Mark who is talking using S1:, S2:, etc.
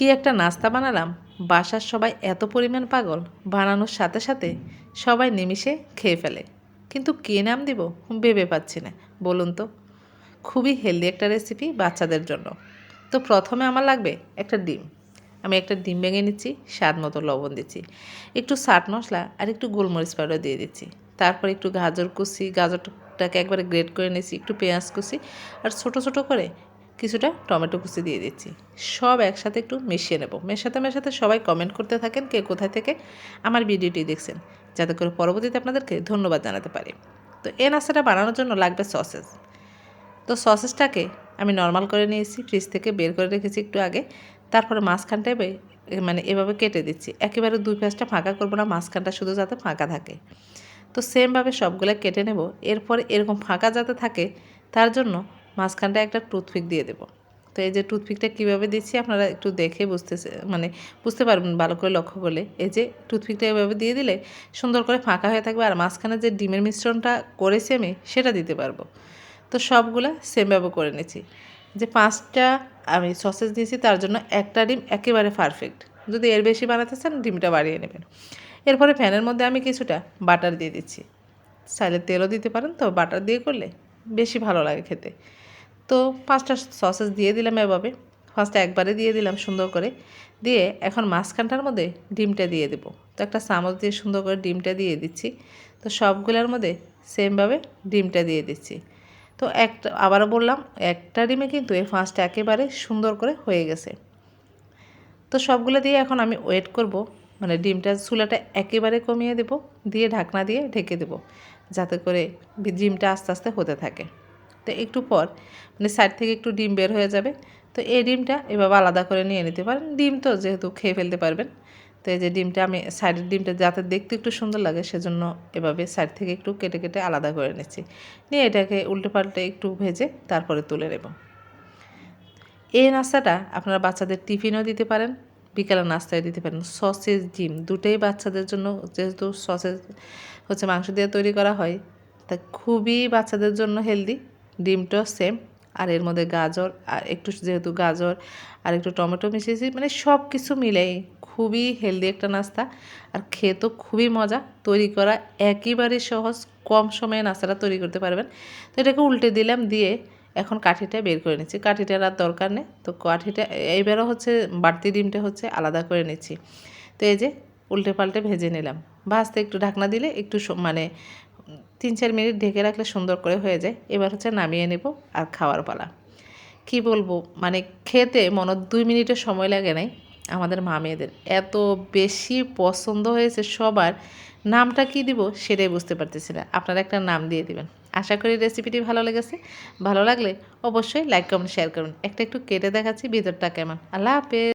S1: কি একটা নাস্তা বানালাম? বাসার সবাই এত পরিমাণ পাগল। বানানোর সাথে সাথে সবাই নিমিষে খেয়ে ফেলে। কিন্তু কে নাম দিব? ভেবে পাচ্ছি না। বলুন তো। খুবই হেলদি একটা রেসিপি বাচ্চাদের জন্য। তো প্রথমে আমার লাগবে একটা ডিম। আমি একটা ডিম ভেঙে নিচ্ছি, স্বাদ মতো লবণ দিচ্ছি। একটু চাট মশলা আর একটু গোলমরিচ পাউডার দিয়ে দিচ্ছি। তারপর একটু গাজর কুচি, গাজরটাকে একবারে গ্রেট করে নিয়েছি, একটু পেঁয়াজ কুচি আর ছোট ছোট করে কিছুটা টমেটো কুচি দিয়ে দিচ্ছি। সব একসাথে একটু মিশিয়ে নেব। মেশাতে মেশাতে সবাই কমেন্ট করতে থাকেন কে কোথায় থেকে আমার ভিডিওটি দেখছেন। যাতে করে পরবর্তীতে আপনাদেরকে ধন্যবাদ জানাতে পারি। তো এই নাস্তাটা বানানোর জন্য লাগবে সসেস। তো সসেসটাকে আমি নর্মাল করে নিয়েছি ফ্রিজ থেকে বের করে রেখেছি একটু আগে। তারপরে মাঝখানটা মানে এভাবে কেটে দিচ্ছি। একেবারে দুই পেঁয়াজটা ফাঁকা করব না, মাঝখানটা শুধু যাতে ফাঁকা থাকে। তো সেমভাবে সবগুলো কেটে নেব। এরপরে এরকম ফাঁকা যাতে থাকে, তার জন্য মাঝখানটা একটা টুথপিক দিয়ে দেবো। তো এই যে টুথপিকটা কীভাবে দিচ্ছি আপনারা একটু দেখে বুঝতেছে মানে বুঝতে পারবেন ভালো করে লক্ষ্য করলে। এই যে টুথপিকটা এভাবে দিয়ে দিলে সুন্দর করে ফাঁকা হয়ে থাকবে আর মাঝখানে যে ডিমের মিশ্রণটা করেছি আমি সেটা দিতে পারব। তো সবগুলা সেমভাবে করে নিচ্ছি। যে পাঁচটা আমি সসেজ দিয়েছি তার জন্য একটা ডিম একেবারে পারফেক্ট যদি এর বেশি বানাতে চান ডিমটা বাড়িয়ে নেবেন। এরপরে ফ্যানের মধ্যে আমি কিছুটা বাটার দিয়ে দিচ্ছি। চাইলে তেলও দিতে পারেন, তো বাটার দিয়ে করলে বেশি ভালো লাগে খেতে। তো পাঁচটা সসেস দিয়ে দিলাম এভাবে। ফার্স্টে একবারে দিয়ে দিলাম সুন্দর করে। দিয়ে এখন মাঝখানটার মধ্যে ডিমটা দিয়ে দেবো। তো একটা চামচ দিয়ে সুন্দর করে ডিমটা দিয়ে দিচ্ছি। তো সবগুলোর মধ্যে সেমভাবে ডিমটা দিয়ে দিচ্ছি। তো একটা, আবারও বললাম, একটা ডিমে কিন্তু এই ফাঁসটা একেবারে সুন্দর করে হয়ে গেছে। তো সবগুলো দিয়ে এখন আমি ওয়েট করব। মানে ডিমটা চুলাটা একেবারে কমিয়ে দেব। দিয়ে ঢাকনা দিয়ে ঢেকে দেব। যাতে করে ডিমটা আস্তে আস্তে হতে থাকে। তো একটু পর মানে সাইড থেকে একটু ডিম বের হয়ে যাবে। তো এই ডিমটা এভাবে আলাদা করে নিয়ে নিতে পারেন। ডিম তো যেহেতু খেয়ে ফেলতে পারবেন। তো এই যে ডিমটা আমি সাইডের ডিমটা যাতে দেখতে একটু সুন্দর লাগে, সেজন্য এভাবে সাইড থেকে একটু কেটে কেটে আলাদা করে নিচ্ছি। নিয়ে এটাকে উল্টে পাল্টে একটু ভেজে তারপরে তুলে নেব। এই নাস্তাটা আপনারা বাচ্চাদের টিফিনও দিতে পারেন। বিকালে নাস্তায় দিতে পারেন। সসেজ ডিম, দুটোই বাচ্চাদের জন্য যেহেতু সসেজ হচ্ছে মাংস দিয়ে তৈরি করা হয়, তা খুবই বাচ্চাদের জন্য হেলদি ডিমটাও সেম আর এর মধ্যে গাজর, আর একটু যেহেতু গাজর, আর একটু টমেটো মিশিয়েছি মানে সব কিছু মিলেই খুবই হেলদি একটা নাস্তা। আর খেতে খুবই মজা, তৈরি করা একেবারে সহজ, কম সময়ে নাস্তাটা তৈরি করতে পারবেন। তো এটাকে উল্টে দিলাম দিয়ে এখন কাঠিটা বের করে নিচ্ছি। কাঠিটার আর দরকার নেই। তো কাঠিটা, এইবারও হচ্ছে বাড়তি ডিমটা হচ্ছে আলাদা করে নিচ্ছি। তো এই যে উল্টে পাল্টে ভেজে নিলাম। ভাজতে একটু ঢাকনা দিলে একটু মানে তিন চার মিনিট ঢেকে রাখলে সুন্দর করে হয়ে যায়। এবার হচ্ছে নামিয়ে নেব আর খাওয়ার পালা। কি বলব? মানে খেতে মনে দুই মিনিটের সময় লাগে নাই আমাদের মা মেয়েদের। এত বেশি পছন্দ হয়েছে সবার। নামটা কি দিব সেটাই বুঝতে পারতেছি না। আপনারা একটা নাম দিয়ে দিবেন। আশা করি রেসিপিটি ভালো লেগেছে। ভালো লাগলে অবশ্যই লাইক কমেন্ট শেয়ার করুন। একটা একটু কেটে দেখাচ্ছি ভিতরটা কেমন। আল্লাহ হাফেজ।